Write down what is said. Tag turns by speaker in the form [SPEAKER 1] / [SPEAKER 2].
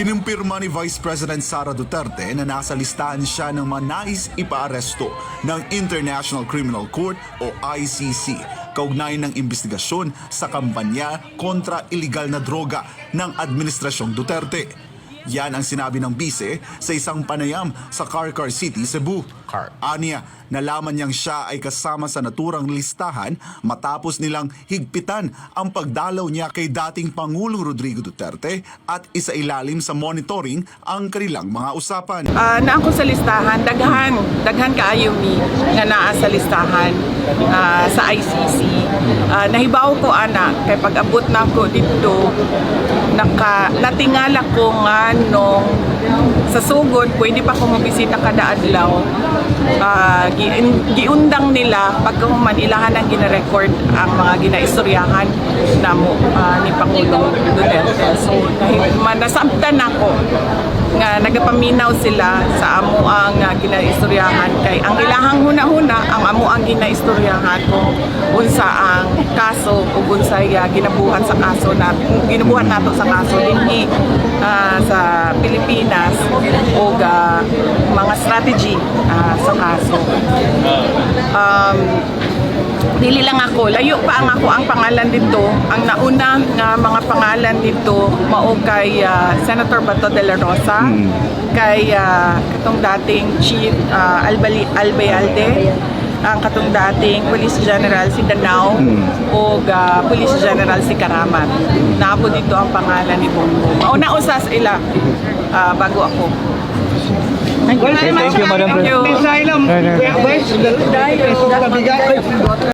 [SPEAKER 1] Inumpirma ni Vice President Sara Duterte na nasa listahan siya ng mga nais ipaaresto ng International Criminal Court o ICC kaugnay ng investigasyon sa kampanya kontra iligal na droga ng Administrasyong Duterte. Yan ang sinabi ng bise sa isang panayam sa Carcar City, Cebu. Anya, nalaman niyang siya ay kasama sa naturang listahan matapos nilang higpitan ang pagdalaw niya kay dating Pangulong Rodrigo Duterte at isa ilalim sa monitoring ang kanilang mga usapan.
[SPEAKER 2] Ah, na ako sa listahan, daghan, daghan kaayo mi nga naa sa listahan ah, sa ICC. Ah, nahibaw ko ana kay pag-abot na ako dito naka natingala ko nga nung sa sugod pwede pa ko mabisita kada adlaw. Ah, gi- giundang nila pagkahuman ilahan ang gina-record ang mga ginaistoryahan namo ah, ni Pangulong Duterte. So nahi- man- nasabtan ako nga nagapaminaw sila sa amo ang uh, ginaistoryahan kay ang ilahang huna-huna ang amo ang ginaistoryahan kung unsa ang kaso ug unsay uh, ginabuhat sa kaso na ginabuhat nato sa kaso dinhi ah, sa Pilipinas ug ah, mga strategy ah, sa kaso. Um, dili lang ako, layo pa ang ako ang pangalan dito. Ang nauna nga mga pangalan dito mao kay ah, Senator Bato de la Rosa, kay ah, katong dating Chief ah, Albali Albayalde, ang katong dating Police General si Danao o Police General si Karamat. Naabo dito ang pangalan ni Bongbong. Mauna usas ila ah, bago ako. Thank you very much.
[SPEAKER 3] Thank you, Madam
[SPEAKER 2] Thank you.
[SPEAKER 3] President.
[SPEAKER 2] Dayo.